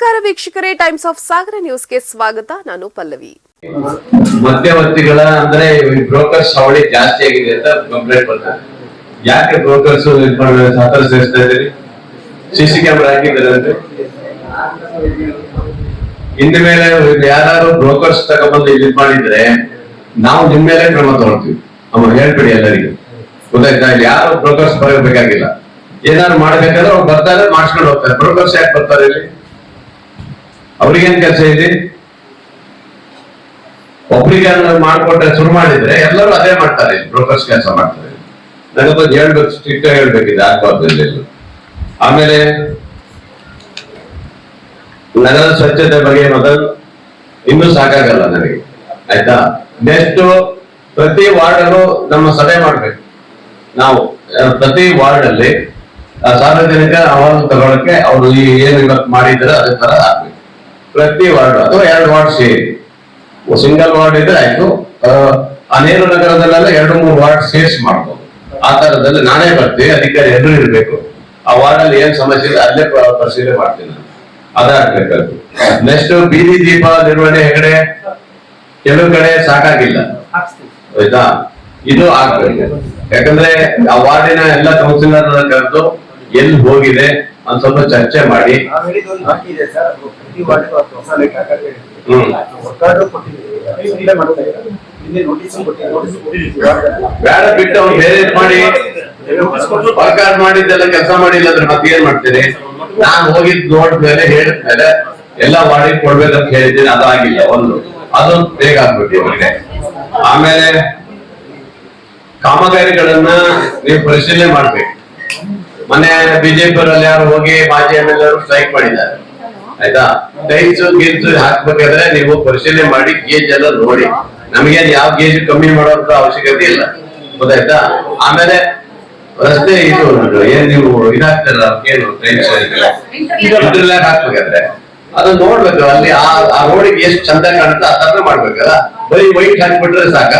ನಮಸ್ಕಾರ ವೀಕ್ಷಕರೇ times of ಸಾಗರ ನ್ಯೂಸ್ಗೆ ಸ್ವಾಗತ. ನಾನು ಪಲ್ಲವಿ. ಮಧ್ಯವರ್ತಿಗಳ ಅಂದ್ರೆ ಬ್ರೋಕರ್ಸ್ ಅವಳಿ ಜಾಸ್ತಿ ಆಗಿದೆ ಅಂತ ಕಂಪ್ಲೇಂಟ್ ಬರ್ತಾರೆ ಯಾಕೆ ಬ್ರೋಕರ್ಸ್ ಸಹಕಾರ ಸೇರಿಸ್ತಾ ಇದ್ದೀರಿ? ಸಿಸಿ ಕ್ಯಾಮೆರಾ ಹಾಕಿದ್ದಾರೆ ಅಂದ್ರೆ? ಮೇಲೆ ಯಾರು ಬ್ರೋಕರ್ಸ್ ತಗೊಂಡ್ಬಂದು ಇದು ಮಾಡಿದ್ರೆ ನಾವು ನಿಮ್ ಮೇಲೆ ಕ್ರಮ ತಗೊಳ್ತೀವಿ. ಅವ್ರು ಹೇಳ್ಬಿಡಿ ಎಲ್ಲರಿಗೂ. ಗೊತ್ತಾಯ್ತಾ? ಯಾರು ಬ್ರೋಕರ್ಸ್ ಬರಬೇಕಾಗಿಲ್ಲ ಏನಾದ್ರು ಮಾಡ್ಬೇಕಾದ್ರೆ ಅವ್ರು ಬರ್ತಾರೆ, ಮಾಡ್ಸ್ಕೊಂಡು ಹೋಗ್ತಾರೆ. ಬ್ರೋಕರ್ಸ್ ಯಾಕೆ ಬರ್ತಾರೆ ಇಲ್ಲಿ? ಅವ್ರಿಗೇನ್ ಕೆಲಸ ಇದೆ? ಒಬ್ರಿಗೆ ಮಾಡ್ಕೊಟ್ರೆ ಶುರು ಮಾಡಿದ್ರೆ ಎಲ್ಲರೂ ಅದೇ ಮಾಡ್ತಾರೆ ಬ್ರೋಕರ್ಸ್ ಕೆಲಸ ಮಾಡ್ತಾರೆ. ನನಗೊಂದು ಹೇಳ್ಬೇಕು ಸ್ಟ್ರಿಕ್ಟ್ ಹೇಳ್ಬೇಕಿದೆ ಆಗ್ಬಾರ್ದು ಆಮೇಲೆ ನಗರ ಸ್ವಚ್ಛತೆ ಬಗ್ಗೆ ಮೊದಲು ಇನ್ನೂ ಸಾಕಾಗಲ್ಲ ನನಗೆ ಆಯ್ತಾ? ನೆಕ್ಸ್ಟ್ ಪ್ರತಿ ವಾರ್ಡ್ ಅಲ್ಲೂ ನಮ್ಮ ಸಭೆ ಮಾಡ್ಬೇಕು. ನಾವು ಪ್ರತಿ ವಾರ್ಡ್ ಅಲ್ಲಿ ಆ, ಸಾರ್ವಜನಿಕ ಅಹವಾಲು ತಗೊಳಕ್ಕೆ ಅವರು ಏನು ಇವತ್ತು ಮಾಡಿದ್ರೆ ಅದೇ ತರ ಆಗ್ಬೇಕು. ಪ್ರತಿ ವಾರ್ಡ್ ಅಥವಾ ಎರಡು ವಾರ್ಡ್ ಸೇರಿ. ಸಿಂಗಲ್ ವಾರ್ಡ್ ಇದ್ರೆ ಆಯ್ತು. ಅನೇರು ನಗರದಲ್ಲೆಲ್ಲ ಎರಡು ಮೂರು ವಾರ್ಡ್ ಸೇರ್ಸ್ ಮಾಡ್ಬೋದು. ಆ ತರದಲ್ಲಿ ನಾನೇ ಬರ್ತೀವಿ ಅಧಿಕಾರಿ ಎಲ್ಲರೂ ಇರಬೇಕು. ಆ ವಾರ್ಡ್ ಅಲ್ಲಿ ಏನ್ ಸಮಸ್ಯೆ ಇದೆ ಅಲ್ಲೇ ಪರಿಶೀಲನೆ ಮಾಡ್ತೀನಿ ನಾನು. ಅದಾಗ್ಬೇಕಾದ್ರು ನೆಕ್ಸ್ಟ್ ಬೀದಿ ದೀಪ ನಿರ್ವಹಣೆ ಹೆಗಡೆ? ಕೆಲವು ಕಡೆ ಸಾಕಾಗಿಲ್ಲ. ಆಯ್ತಾ? ಇದು ಆಗ್ಬೇಕು. ಯಾಕಂದ್ರೆ ಆ ವಾರ್ಡಿನ ಎಲ್ಲ ಕೌನ್ಸಿಲರ್ ಕರೆದು ಎಲ್ಲಿ ಹೋಗಿದೆ ಒಂದ್ ಸ್ವಲ್ಪ ಚರ್ಚೆ ಮಾಡಿ. ಬೇಡ ಬಿಟ್ಟು ಅವ್ರು ಬೇರೆ ಮಾಡಿ. ಸರ್ಕಾರ ಮಾಡಿದ್ದೆಲ್ಲ ಕೆಲಸ ಮಾಡಿಲ್ಲ ಅಂದ್ರೆ ಮತ್ತೆ ಏನ್ ಮಾಡ್ತೀರಿ? ನಾನ್ ಹೋಗಿದ್ ನೋಡ್ಮೇಲೆ ಹೇಳಿದ್ಮೇಲೆ ಎಲ್ಲ ಮಾಡಿ ಕೊಡ್ಬೇಕಂತ ಹೇಳಿದ್ದೀನಿ ಅದಾಗಿಲ್ಲ ಒಂದು. ಅದೊಂದು ಬೇಗ ಆಗ್ಬಿಟ್ಟು ಅವರಿಗೆ ಆಮೇಲೆ ಕಾಮಗಾರಿಗಳನ್ನ ನೀವು ಪರಿಶೀಲನೆ ಮಾಡ್ಬೇಕು. ಮೊನ್ನೆ ಅಲ್ಲಿ ಯಾರು ಹೋಗಿ ಮಾಜಿ ಎಂ ಎಲ್ ಸ್ಟ್ರೈಕ್ ಮಾಡಿದ್ದಾರೆ. ಆಯ್ತಾ? ಟೈಲ್ಸ್ ಗೀಲ್ಸ್ ಹಾಕ್ಬೇಕಾದ್ರೆ ನೀವು ಪರಿಶೀಲನೆ ಮಾಡಿ, ಗೇಜ್ ಎಲ್ಲ ನೋಡಿ. ನಮಗೇನ್ ಯಾವ ಗೇಜ್ ಕಮ್ಮಿ ಮಾಡೋಂತ ಅವಶ್ಯಕತೆ ಇಲ್ಲ. ಗೊತ್ತಾಯ್ತಾ? ಆಮೇಲೆ ರಸ್ತೆ ಇದು ಏನ್ ನೀವು ಇದಾಗ್ತಾರ? ಏನು ಟೈಲ್ಸ್ ಹಾಕ್ಬೇಕಾದ್ರೆ. ಅದು ನೋಡ್ಬೇಕು, ಅಲ್ಲಿ ಆ ರೋಡಿಗೆ ಎಷ್ಟು ಚಂದ ಕಾಣುತ್ತೆ ಅದನ್ನ ಮಾಡ್ಬೇಕಲ್ಲ ಬರೀ ವೈಟ್ ಹಾಕ್ಬಿಟ್ರೆ ಸಾಕ?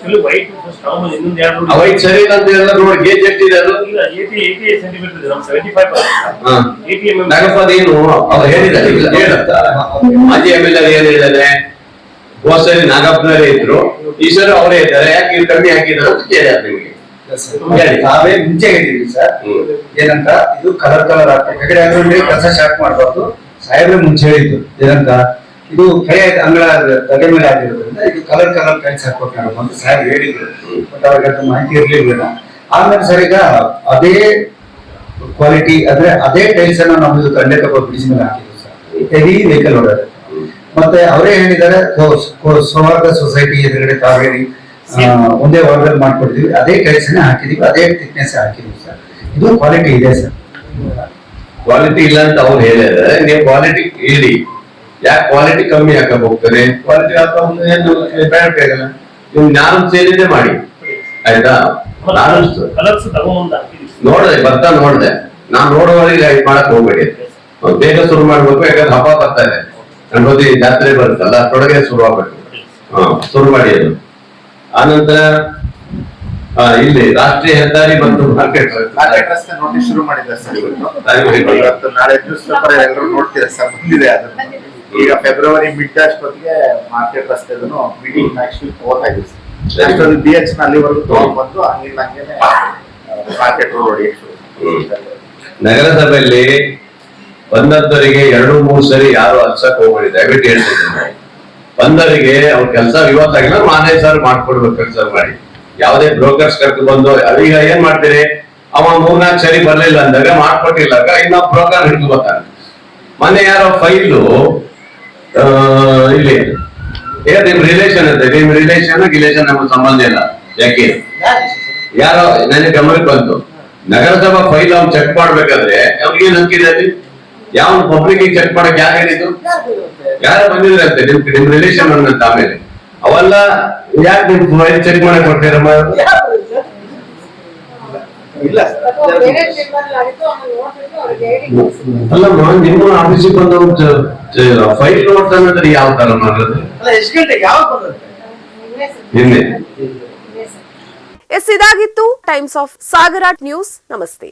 ಆಕ್ಚುಲಿ ವೈಟ್ ಫಸ್ಟ್ ನಾವು ಇನ್ನೊಂದು ಎರಡು ಆ ವೈಟ್ ಸರಿ ಇಲ್ಲ ಅಂತ ಹೇಳಿದ್ರೆ ನೋಡಿ ಗೇಜ್ ಎಷ್ಟಿದೆ ಅದು. ಈಗ ಏಟಿ ಏಟಿ ಸೆಂಟಿಮೀಟರ್ ಇದೆ ನಮ್ಮ ಸೆವೆಂಟಿ ಫೈವ್. ಏಟಿ ಎಂ ನಾಗಪ್ಪದೇನು ಅವ್ರು ಹೇಳಿದ್ದಾರೆ ಇಲ್ಲ ಹೇಳುತ್ತಾ ಮಾಜಿ ಎಂ ಎಲ್ ಎ ಏನ್ ಹೋದ್ ಸರಿ ನಾಗಪ್ಪನವರೇ ಇದ್ರು. ಈ ಸರಿ ಅವರೇ ಇದ್ದಾರೆ ಯಾಕೆ ಇಲ್ಲಿ ಕಮ್ಮಿ ಹಾಕಿದ್ರು ಅಂತ ನಿಮಗೆ. ಹೇಳಿ. ನಾವೇ ಮುಂಚೆ ಹೇಳಿದ್ವಿ ಸರ್. ಏನಂತ? ಇದು ಕಲರ್ ಕಲರ್ ಹಾಕ್ಬೇಕು ಯಾಕಂದ್ರೆ ಕೆಲಸ ಸ್ಟಾರ್ಟ್ ಮಾಡಬಾರ್ದು. ಸಾಹೇಬ್ರೆ ಮುಂಚೆ ಹೇಳಿದ್ದು ಏನಂತ? ಇದು ಕೆಳ ಅಂಗಳ ತಲೆ ಮೇಲೆ ಆಗಿರೋದ್ರಿಂದ ಇದು ಕಲರ್ ಕಲರ್ ಕಲ್ಸಿ ಹಾಕೊಟ್ಟಾರ ಅಂತ ಸರ್ ಹೇಳಿದ್ರು. ಬಟ್ ಅವ್ರಿಗೆ ಅದು ಮಾಹಿತಿ ಇರ್ಲಿಲ್ಲ ಆಮೇಲೆ ಸರ್ ಈಗ ಅದೇ ಕ್ವಾಲಿಟಿ ಅಂದ್ರೆ ಅದೇ ಟೈಲ್ಸ್ ಅನ್ನ ನಾವು ಇದು ಕಂಡೆ ತಗೋ ಬಿಡಿಸಿ ಮೇಲೆ ಹಾಕಿದ್ರು ಸರ್ ಹೆವಿ ವೆಹಿಕಲ್ ಓಡಾಡುತ್ತೆ ಮತ್ತೆ ಅವರೇ ಹೇಳಿದ್ದಾರೆ ಸೌಹಾರ್ದ ಸೊಸೈಟಿ ಎದುರುಗಡೆ ಕಾವೇರಿ ಒಂದೇ ವಾರ್ಡಲ್ಲಿ ಮಾಡ್ಕೊಡ್ತೀವಿ ಅದೇ ಟೈಲ್ಸ್ ಹಾಕಿದೀವಿ, ಅದೇ ಥಿಕ್ನೆಸ್ ಹಾಕಿದೀವಿ ಸರ್ ಇದು ಕ್ವಾಲಿಟಿ ಇದೆ ಸರ್ ಕ್ವಾಲಿಟಿ ಇಲ್ಲ ಅಂತ ಅವ್ರು ಹೇಳಿದ್ರೆ. ನೀವು ಕ್ವಾಲಿಟಿ ಹೇಳಿ ಯಾಕೆ ಕ್ವಾಲಿಟಿ ಕಮ್ಮಿ ಹಾಕಕ್ ಹೋಗ್ತದೆ ಕ್ವಾಲಿಟಿ ಹಾಕೋದು ಏನು ಬೇಡ ಬೇಕಲ್ಲ ನೀವು ನಾನು ಸೇರಿದೆ ಮಾಡಿ. ಆಯ್ತಾ? ನಾನು ನೋಡ್ದೆ ಬರ್ತಾ ನೋಡ್ದೆ. ನಾನ್ ನೋಡೋವರೆಗೆ ಇದು ಮಾಡಕ್ ಹೋಗ್ಬೇಡಿ. ಬೇಗ ಶುರು ಮಾಡ್ಬೇಕು ಯಾಕಂದ್ರೆ ಹಬ್ಬ ಬರ್ತಾ ಇದೆ. ಗಣಪತಿ ಜಾತ್ರೆ ಬರುತ್ತಲ್ಲ ಅಷ್ಟೊಳಗೆ ಶುರು ಆಗ್ಬೇಕು. ಹಾ ಶುರು ಮಾಡಿ ಅದು. ಆನಂತರ ಆ, ಇಲ್ಲಿ ರಾಷ್ಟ್ರೀಯ ಹೆದ್ದಾರಿ ಮತ್ತು ಮಾರ್ಕೆಟ್ ಮಾರ್ಕೆಟ್ ರಸ್ತೆ ನೋಡಿ ಶುರು ಮಾಡಿದ್ದಾರೆ ಸರ್ ಇವತ್ತು. ನಾಳೆ ನ್ಯೂಸ್ ಪೇಪರ್ ಎಲ್ಲರೂ ನೋಡ್ತೀರಾ ಸರ್? ಬಂದಿದೆ ಅದನ್ನು ಈಗ ಫೆಬ್ರವರಿ ಮಿಡ್ ಅಷ್ಟೊತ್ತಿಗೆ ಮಾರ್ಕೆಟ್ ರಸ್ತೆ ಮೀಟಿಂಗ್ ನೆಕ್ಸ್ಟ್ ವೀಕ್ ಹೋಗ್ತಾ ಇದ್ದೀವಿ ಸರ್. ಅಷ್ಟೊಂದು ಬಿ ಎಚ್ನ ಅಲ್ಲಿವರೆಗೂ ತಗೊಂಡ್ ಬಂದು ಹಂಗಿಲ್ಲ ಹಂಗೇನೆ ಮಾರ್ಕೆಟ್ ರೋಡ್ ನಗರಸಭೆಯಲ್ಲಿ ಬಂದದ್ದವರಿಗೆ ಎರಡು ಮೂರು ಸರಿ ಯಾರು ಅಲ್ಸಕ್ ಹೋಗ್ಬೇಡಿ ದಯವಿಟ್ಟು ಹೇಳ್ತಿದ್ದೀನಿ ಬಂದವರಿಗೆ ಅವ್ರ ಕೆಲಸ ಇವತ್ತಾಗಿಲ್ಲ ಮಾನೇ ಸರ್ ಮಾಡ್ಕೊಡ್ಬೇಕು ಕೆಲಸ ಮಾಡಿ. ಯಾವ್ದೇ ಬ್ರೋಕರ್ಸ್ ಕರ್ಕೊಂಡು ಬಂದು ಈಗ ಏನ್ ಮಾಡ್ತೀರಿ? ಅವ ಮೂರ್ನಾಲ್ಕು ಸರಿ ಬರ್ಲಿಲ್ಲ ಅಂದಾಗ ಮಾಡ್ಕೊಟ್ಟಿಲ್ಲ. ಇನ್ನೊಬ್ಬ ಬ್ರೋಕರ್ ಮನೆ ಮೊನ್ನೆ ಯಾರೋ ಫೈಲು ಇಲ್ಲಿ. ಏ ನಿಮ್ ರಿಲೇಷನ್ ಅಂತ? ನಿಮ್ ರಿಲೇಷನ್ ಗಿಲೇಷನ್ ನಮ್ಗೆ ಸಂಬಂಧ ಇಲ್ಲ. ಯಾಕೆ? ಯಾರೋ, ನನಗೆ ಗಮನಕ್ಕೆ ಬಂತು. ನಗರಸಭಾ ಫೈಲ್ ಅವ್ನು ಚೆಕ್ ಮಾಡ್ಬೇಕಾದ್ರೆ ಅವ್ರಿಗೆ ಏನ್ ಹಕ್ಕಿದೆ ಯಾವ ಪಬ್ಲಿಕ್ ಚೆಕ್ ಮಾಡಕ್ ಯಾರು ಹೇಳಿದ್ದು? ಯಾರು ಬಂದಿದ್ರಂತೆ ನಿಮ್ ನಿಮ್ ರಿಲೇಷನ್ ಅನ್ನಂತ ಆಮೇಲೆ. ಅವೆಲ್ಲ, ಯಾಕೆ ನಿಮ್ ಫೈಲ್ ಚೆಕ್ ಮಾಡಕ್ ಕೊಡ್ತೀರಮ್ಮ? ಇಲ್ಲ. ಅಲ್ಲಮ್ಮ ನಿಮ್ಮ ಆಫೀಸಿಗೆ ಬಂದು ಫೈಲ್ ನೋಡ್ತಾನಂದ್ರೆ ಯಾವ ತರ ಮಾಡೋದು? ಅಲ್ಲ ಎಷ್ಟು ಗಂಟೆಗೆ ಯಾವಾಗ ನಿನ್ನೆ. ಎಸ್ ಇದಾಗಿತ್ತು. ಟೈಮ್ಸ್ ಆಫ್ ಸಾಗರ ನ್ಯೂಸ್ ನಮಸ್ತೆ.